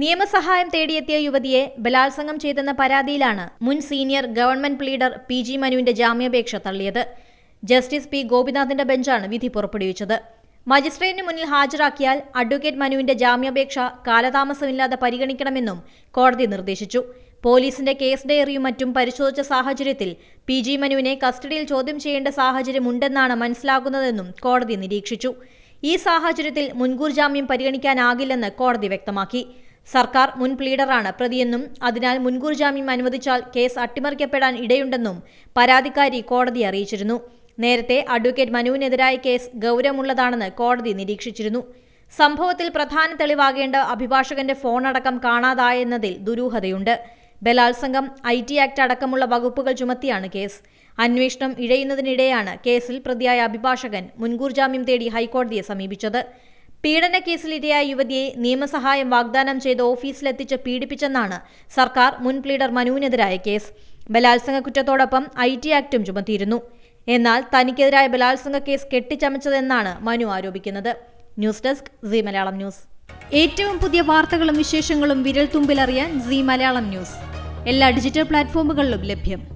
നിയമസഹായം തേടിയെത്തിയ യുവതിയെ ബലാത്സംഗം ചെയ്തെന്ന പരാതിയിലാണ് മുൻ senior government pleader P G മനുവിന്റെ ജാമ്യാപേക്ഷ തള്ളിയത്. ജസ്റ്റിസ് പി ഗോപിനാഥിന്റെ ബെഞ്ചാണ് വിധി പുറപ്പെടുവിച്ചത്. മജിസ്ട്രേറ്റിന് മുന്നിൽ ഹാജരാക്കിയാൽ അഡ്വക്കേറ്റ് മനുവിന്റെ ജാമ്യാപേക്ഷ കാലതാമസമില്ലാതെ പരിഗണിക്കണമെന്നും കോടതി നിർദ്ദേശിച്ചു. പോലീസിന്റെ കേസ് ഡയറിയും മറ്റും പരിശോധിച്ച സാഹചര്യത്തിൽ പി ജി മനുവിനെ കസ്റ്റഡിയിൽ ചോദ്യം ചെയ്യേണ്ട സാഹചര്യമുണ്ടെന്നാണ് മനസ്സിലാകുന്നതെന്നും കോടതി നിരീക്ഷിച്ചു. ഈ സാഹചര്യത്തിൽ മുൻകൂർ ജാമ്യം പരിഗണിക്കാനാകില്ലെന്ന് കോടതി വ്യക്തമാക്കി. സർക്കാർ മുൻ പ്ലീഡറാണ് പ്രതിയെന്നും അതിനാൽ മുൻകൂർ ജാമ്യം അനുവദിച്ചാൽ കേസ് അട്ടിമറിക്കപ്പെടാൻ ഇടയുണ്ടെന്നും പരാതിക്കാരി കോടതി അറിയിച്ചിരുന്നു. നേരത്തെ അഡ്വക്കേറ്റ് മനുവിനെതിരായ കേസ് ഗൗരവമുള്ളതാണെന്ന് കോടതി നിരീക്ഷിച്ചിരുന്നു. സംഭവത്തിൽ പ്രധാന തെളിവാകേണ്ട അഭിഭാഷകന്റെ ഫോണടക്കം കാണാതായെന്നതിൽ ദുരൂഹതയുണ്ട്. ബലാത്സംഗം ഐ ടി ആക്ട് അടക്കമുള്ള വകുപ്പുകൾ ചുമത്തിയാണ് കേസ്. അന്വേഷണം ഇഴയുന്നതിനിടെയാണ് കേസിൽ പ്രതിയായ അഭിഭാഷകൻ മുൻകൂർ ജാമ്യം തേടി ഹൈക്കോടതിയെ സമീപിച്ചത്. പീഡന കേസിലിരയായ യുവതിയെ നിയമസഹായം വാഗ്ദാനം ചെയ്ത് ഓഫീസിലെത്തിച്ച് പീഡിപ്പിച്ചെന്നാണ് സർക്കാർ മുൻ പ്ലീഡർ മനുവിനെതിരായ കേസ്. ബലാത്സംഗ കുറ്റത്തോടൊപ്പം ഐ ടി ആക്ടും ചുമത്തിയിരുന്നു. എന്നാൽ തനിക്കെതിരായ ബലാത്സംഗ കേസ് കെട്ടിച്ചമച്ചതെന്നാണ് മനു ആരോപിക്കുന്നത്. News desk C Malayalam news. ഏറ്റവും പുതിയ വാർത്തകളും വിശേഷങ്ങളും വിരൽ തുമ്പിലറിയാൻ സി മലയാളം ന്യൂസ്. എല്ലാ ഡിജിറ്റൽ പ്ലാറ്റ്ഫോമുകളിലും ലഭ്യം.